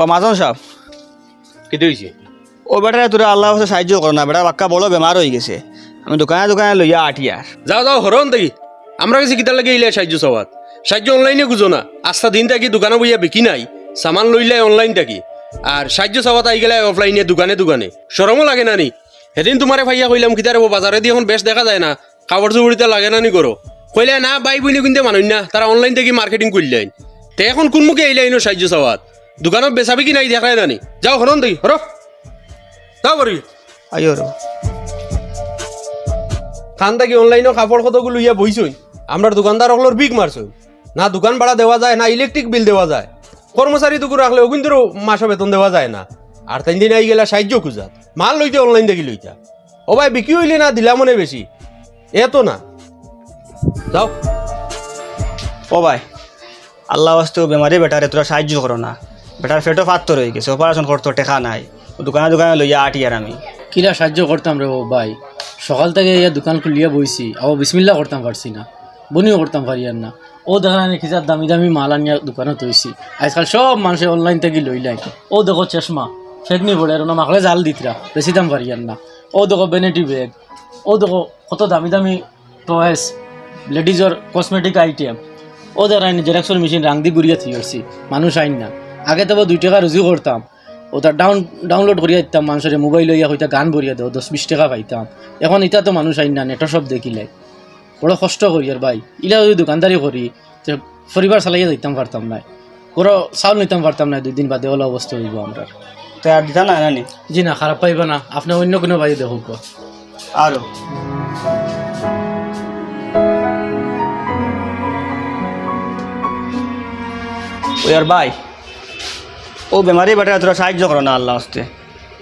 ও মাজন সাহেব। কেটে হয়েছে ও বেটারে তোরা আল্লাহ সাহায্য করো না বেটা বাক্কা বড় বেমার হয়ে গেছে। আমি দোকানে দোকানে লইয়া আটি আর যাও যাও হরন দেখি। আমরা কাছে কিতার লাগে ইলে সাহায্য সবাত সাহায্য অনলাইনে গুজো না। আস্থা দিন থাকি দোকানে বইয়া বিকি নাই। সামান লইলে অনলাইন থাকি। আর সাহায্য সবাত আই গেলে অফলাইনে দোকানে দোকানে। সরমও লাগে না নি? সেদিন তোমারে ভাইয়া কইলাম কিতারে বাজারে দিয়ে এখন বেশ দেখা যায় না। কাপড় চুপড়িতে লাগে না নি করো কইলে না বাই বইলে কিন্তু মানুষ না। তারা অনলাইন থেকে মার্কেটিং করলেন তে এখন কোন মুখে আইনো সাহায্য সবাত দোকানত বেচাবি কি নাই দেখায় না নি যাও হরন দেখি হর যাও করি আইও রো খান থাকি অনলাইনে কাপড় কতগুলো ইয়া বইছই আমরা দোকানদার হলোর বিগ মারছই না দোকান ভাড়া দেওয়া যায় না ইলেকট্রিক বিল দেওয়া যায়। কর্মচারী দুকু রাখলেও কিন্তু মাসে বেতন দেওয়া যায় না। আর তিন দিন আই গেলা সাহায্য খুঁজাত মাল লইতে অনলাইন দেখি লইতা ও ভাই বিক্রি হইলে না দিলা মনে বেশি এত না। যাও ও ভাই আল্লাহ বাস্তু বেমারি বেটারে তোরা সাহায্য করো না। বেটার ফেটো ফাত্তর হয়ে গেছে অপারেশন করতো টেকা নাই। দোকানে দোকানে লইয়া আটি আর আমি কিরা সাহায্য করতাম রে ও ভাই সকাল থেকে ইয়া দোকান খুলিয়া বইছি আবার বিসমিল্লা করতাম পারছি না। বনিও করতাম পারি আর না। ও দেখা নাই খিজার দামি দামি মাল আনিয়া দোকানে তৈছি আজকাল সব মানুষে অনলাইন থেকে লই লাই ও দেখো চশমা। ফেকনি পড়ে আর না মাখলে জাল দিতরা বেশি দাম পারি আর না। ও দেখো বেনেটি ব্যাগ ও দেখো কত দামি দামি টয়েস লেডিজর কসমেটিক আইটেম ও দেখা জেরক্সর মেশিন রাং দি গুড়িয়া থিয়েছি মানুষ আইন না। আগে তো দুই টাকা রুজি করতাম ওটা ডাউন ডাউনলোড করিয়া দিতাম মানুষের মোবাইল লইয়া হইতা গান ভরিয়া দেও দশ বিশ টাকা পাইতাম। এখন ইটা তো মানুষ আইন না নেটর সব দেখিলে। বড় কষ্ট করি আর ভাই। ইলা যদি দোকানদারি করি তো পরিবার চালাইয়া দিতাম পারতাম না কোনো চাউল নিতাম পারতাম না দুই দিন বাদে ওলা অবস্থা হইব আমরা তো আর দিতা না নানি? জি না খারাপ পাইবা না। আপনি অন্য কোনো ভাই দেখুক। আরও ওই আর ভাই ও বেমারি বেটা তোরা সাহায্য করো না আল্লাহ হস্তে।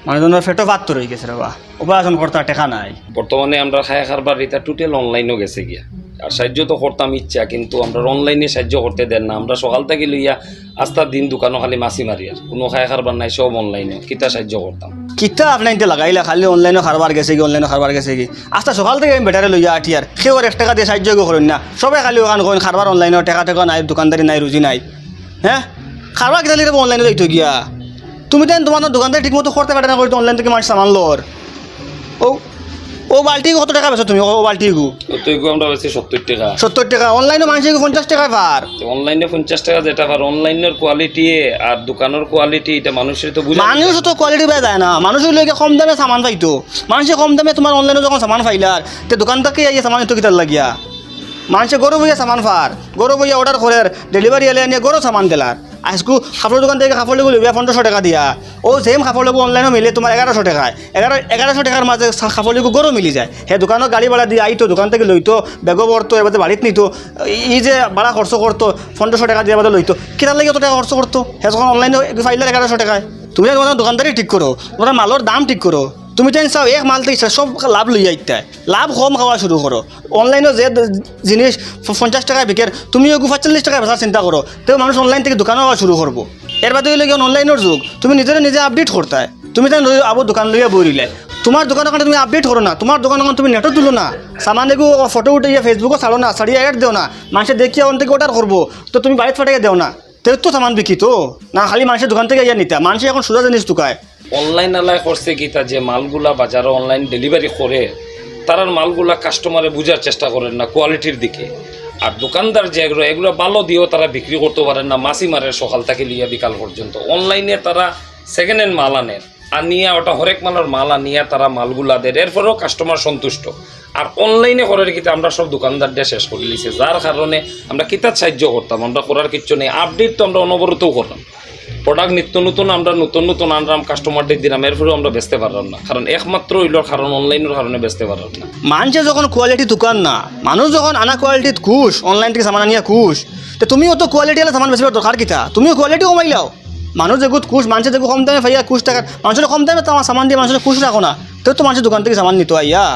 মানুষজনের ফেটো ফাত্তর হয়ে গেছে রে বা অপারেশন করতে টেকা নাই। বর্তমানে আমরা খায় খারবার এটা টোটাল অনলাইনও গেছে গিয়া। আর সাহায্য তো করতাম ইচ্ছা কিন্তু আমরা অনলাইনে সাহায্য করতে দেন না। আমরা সকাল থেকে লইয়া আস্তা দিন দোকানও খালি মাছি মারি আর কোনো খায় খারবার নাই সব অনলাইনে কিতা সাহায্য করতাম কিতা আপনি ইনতে লাগাইলা খালি অনলাইনে খারবার গেছে কি অনলাইনে খারবার গেছে কি আস্তা সকাল থেকে আমি বেটারে লইয়া আটি আর সেও এক টাকা দিয়ে সাহায্য করেন না। সবাই খালি ওখান করেন খারবার অনলাইনে টাকা টাকা নাই দোকানদারি নাই রুজি নাই। হ্যাঁ খারবার কিতা লিখে অনলাইনে যাইতো গিয়া। তুমি দেন তোমার দোকানদারি ঠিক মতো করতে পারে না করে অনলাইন থেকে মানুষ সামান লোর ও ও বালতি কত টাকা বেছো তুমি? ও বালতি গু। তো আমরা বেশি সত্তর টাকা। সত্তর টাকা। অনলাইনে মানুষের পঞ্চাশ টাকা পার অনলাইনে পঞ্চাশ টাকা যেটা আর অনলাইনের কোয়ালিটি আর দোকানের কোয়ালিটি এটা মানুষের তো বুঝে মানুষ তো কোয়ালিটি বেয়া যায় না মানুষের লোকে কম দামে সামান পাইতো মানুষে কম দামে তোমার অনলাইনে যখন সামান পাইলার তে দোকান থেকে আইয়া সামান তো কিতার লাগিয়া। মানুষে গরু বইয়া সামান ফার গরু বইয়া অর্ডার করে ডেলিভারি এলে আনিয়ে গরু সামান দিলার আজকু কাপড় দোকান থেকে কাপড় লেগে লইবা পনেরোশো টাকা দিয়া। ও সেম কাপড় লেগু অনলাইনে মিলে তোমার এগারোশো টাকায়। এগারো, এগারোশো টাকার মাঝে কাপড় লেগু গরু মিলি যায়। হে দোকানত গাড়ি ভাড়া দিয়ে আইতো, দোকান থেকে লইতো বেগও পড়তো এবার বাড়িতে নিত। ই যে ভাড়া খরচ করতো পনেরোশো টাকা দিয়ে বাদে লইতো। কেটার লাগে অত টাকা খরচ করতো? হে যখন অনলাইনে ফাইলার এগারোশো টাকায়। তুমি তোমার দোকানদারি ঠিক করো, তোমার মালের দাম ঠিক করো। তুমি তেন চাও, এক মাল থেকে সব লাভ লইয়া ইত্যায় লাভ কম খাওয়া শুরু করো। অনলাইনে যে জিনিস পঞ্চাশ টাকায় বিকের, তুমিও গু পাঁচচল্লিশ টাকায় বেচার চিন্তা করো, তো মানুষ অনলাইন থেকে দোকানও হওয়া শুরু করব। এর বাদে হইলে অনলাইনের যুগ, তুমি নিজেরা নিজে আপডেট করতে তুমি তেন আবু দোকান লইয়া বইলে তোমার দোকান ওখানে তুমি আপডেট করো না, তোমার দোকান ওখানে তুমি নেটও তুলো না। সামান এগু ফটো উঠে ফেসবুকও ছাড়ো না, ছাড়িয়ে অ্যাড দেও না। মানুষের দেখিয়ে ওখান থেকে অর্ডার করব, তো তুমি বাড়িতে ফাটাইয়া দেও না। তো তো সামান বিকি তো, না খালি মানুষের দোকান থেকে ইয়া নিতা। মানুষ এখন সোজা জিনিস ঢুকায়। অনলাইন আলায় করছে কি তা যে মালগুলা বাজারে অনলাইন ডেলিভারি করে, তারার মালগুলা কাস্টমারে বুঝার চেষ্টা করেন না কোয়ালিটির দিকে। আর দোকানদার যে এগুলো এগুলো ভালো দিয়েও তারা বিক্রি করতে পারেন না, মাসি মারের সকাল থেকে লিয়া বিকাল পর্যন্ত। অনলাইনে তারা সেকেন্ড হ্যান্ড মাল আনে, আনিয়া ওটা হরেক মালের মাল আনিয়া তারা মালগুলা দেয়। এরপরেও কাস্টমার সন্তুষ্ট। আর অনলাইনে করার কিন্তু আমরা সব দোকানদারদের শেষ করে দিয়েছি যার কারণে আমরা কিতাব সাহায্য করতাম, আমরা করার কিচ্ছু নেই। আপডেট তো আমরা অনবরতও করতাম প্রোডাক্ট নিত্য নতুন, আমরা নতুন নতুন আনলাম কাস্টমারদের দিলাম, এরপরেও আমরা বেচতে পারলাম না। কারণ একমাত্র হইলোর কারণ অনলাইনের কারণে বেচতে পারলাম না। মানুষে যখন কোয়ালিটি দোকান না, মানুষ যখন আনা কোয়ালিটিত খুশ অনলাইন থেকে সামান আনিয়া খুশ, তো তুমিও তো কোয়ালিটি হলে সামান বেশিবার দরকার কিতা? তুমিও কোয়ালিটি কমাইলাও মানুষ যেগুলো খুশ, মানুষের যেগুলো কম দামে পাইয়া খুশ টাকা, মানুষের কম দামে তো আমার সামান দিয়ে মানুষের খুশ রাখো না। তো তো মানুষের দোকান থেকে সামান নিত আইয়া।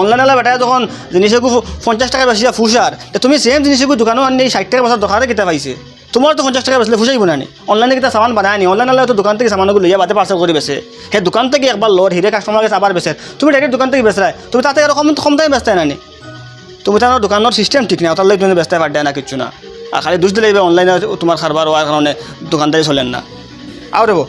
অনলাইন আলা বেটায় যখন জিনিসেগুলো পঞ্চাশ টাকা বেশি ফুসার তুমি সেম জিনিসগুলো দোকানও আনি ষাট টাকা বছর দরকারে কিতা পাইছে? তোমার তো পঞ্চাশ টাকা বেসলে ফুসাইব না অনলাইনে কিতা সামান বানায় নি অনলাইন আলা তো দোকান থেকে সামানগুলো লইয়া বাদে পার্সেল করে বেছে সেই দোকান থেকে একবার লোর হিরে কাস্টমার কাছে আবার বেছে তুমি ডাইরেক্ট দোকান থেকে বেচরায় তুমি তাতে আরও কম কম দামে বেচতে না তুমি তার দোকানের সিস্টেম ঠিক না তার লাগে তুমি বেচতে পারবে না কিছু না। আর খালি দুষ দিলে অনলাইনে তোমার খারবার হওয়ার কারণে দোকানদারি চলেন না। আও রেবো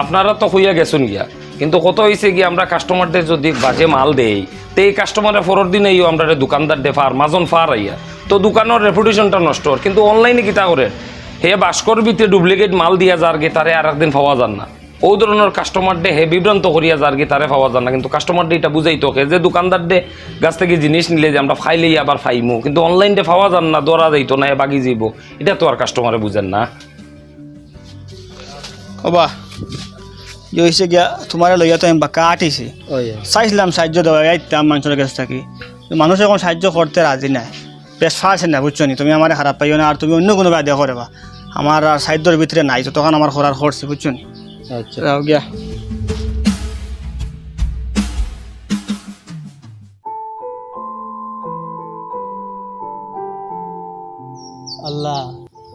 আপনারা তো হইয়া গেছেন গিয়া। কিন্তু কত হয়েছে কি, আমরা কাস্টমারদের যদি বাজে মাল দেই, তো এই কাস্টমারের পরের দিনেই আমরা দোকানদার দে ফার মাজন ফার আইয়া। তো দোকানের রেপুটেশনটা নষ্ট হর। কিন্তু অনলাইনে কিতা করে হে বাস্কর ভিতরে ডুপ্লিকেট মাল দিয়া যার গে তারে আর একদিন পাওয়া যান না। ও ধরনের কাস্টমার ডে হে বিভ্রান্ত করিয়া যার গে তারে পাওয়া যান না। কিন্তু কাস্টমার ডে এটা বুঝাই তোকে যে দোকানদার ডে গাছ থেকে জিনিস নিলে যে আমরা ফাইলেই আবার ফাইমু। কিন্তু অনলাইন ডে পাওয়া যান না দরা যাইতো না এ বাগি যাইব এটা তো আর কাস্টমারে বুঝেন না। ইয়ে হয়েছে গিয়া তোমার লইয়া তো আমি বাক্কা আটিছি চাইছিলাম সাহায্য দেওয়া আইতাম মানুষের কাছ থাকি। মানুষ এখন সাহায্য করতে রাজি নাই। বেশ ফার্সে না? বুঝছ নি তুমি আমার খারাপ পাইও না আর তুমি অন্য কোনো কায়দা করে বা আমার আর সাহায্যের ভিতরে নাই তো তখন আমার করার করছি বুঝছ নি? আচ্ছা। গিয়া। আল্লাহ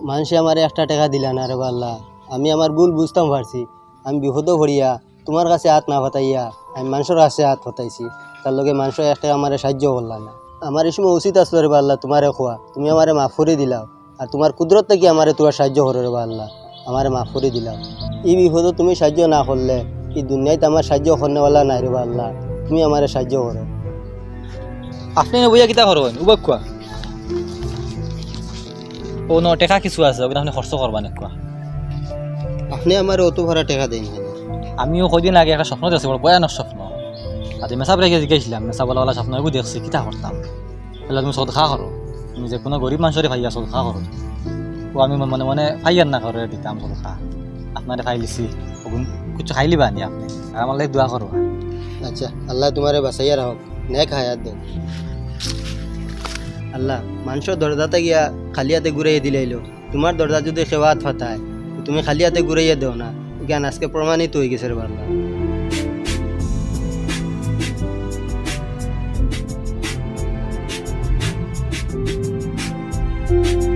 মানুষে আমার একটা টাকা দিলা না রে আল্লাহ। আমি আমার ভুল বুঝতাম পারছি আমি বিপদ ভরিয়া তোমার কাছে হাত না ফাটাইয়া আমি মানুষের কাছে হাত ফাটাইছি। তার লগে মানুষের একটা আমার সাহায্য করলা না। আমার এই সময় উচিত আসলো রে বা আল্লাহ তোমারে খোয়া। তুমি আমারে মাফ করে দিলাও। আর তোমার কুদরত থেকে আমারে তোমার সাহায্য করো রে বা আল্লাহ। আমারে মাফ করে দিলাও। এই বিপদ তুমি সাহায্য না করলে এই দুনিয়াতে আমার সাহায্য করনেওয়ালা নাই রে বা আল্লাহ। তুমি আমারে সাহায্য করো। আপনি বইয়া কিতা করবেন? উবাক কোৱা? ও ন টেকা কিছু আছে ওগুলো আপনি খরচ করবা নেকুয়া আপনি আমার অত ভরা টাকা দেন আমিও কদিন আগে একটা স্বপ্ন দেখছি বড় ভয়ানক স্বপ্ন। আজি মেসাব রেখে জিজ্ঞাসিলাম মেসাব বলা স্বপ্ন এগুলো দেখছি কিতা করতাম তাহলে তুমি সদখা করো তুমি যে কোনো গরিব মানুষের ভাইয়া সদখা করো ও আমি মনে মনে ফাইয়ার না করে দিতাম সদখা আপনারে ফাইলিছি ওগুন কিছু খাইলি বানি আপনি আর আমার লাগে দোয়া করো আচ্ছা আল্লাহ তোমারে বাঁচাইয়া রাখক নেক হায়াত দেন আল্লাহ মানুষের দরজাতে গিয়া খালি হাতে ঘুরাইয়ে দিলাইলো তোমার দরজা যদি সেবাত ফাতায় তুমি খালি হাতে ঘুরাইয়া দেও না জ্ঞান আজকে প্রমাণিত হয়ে গেছে রে বাল্লা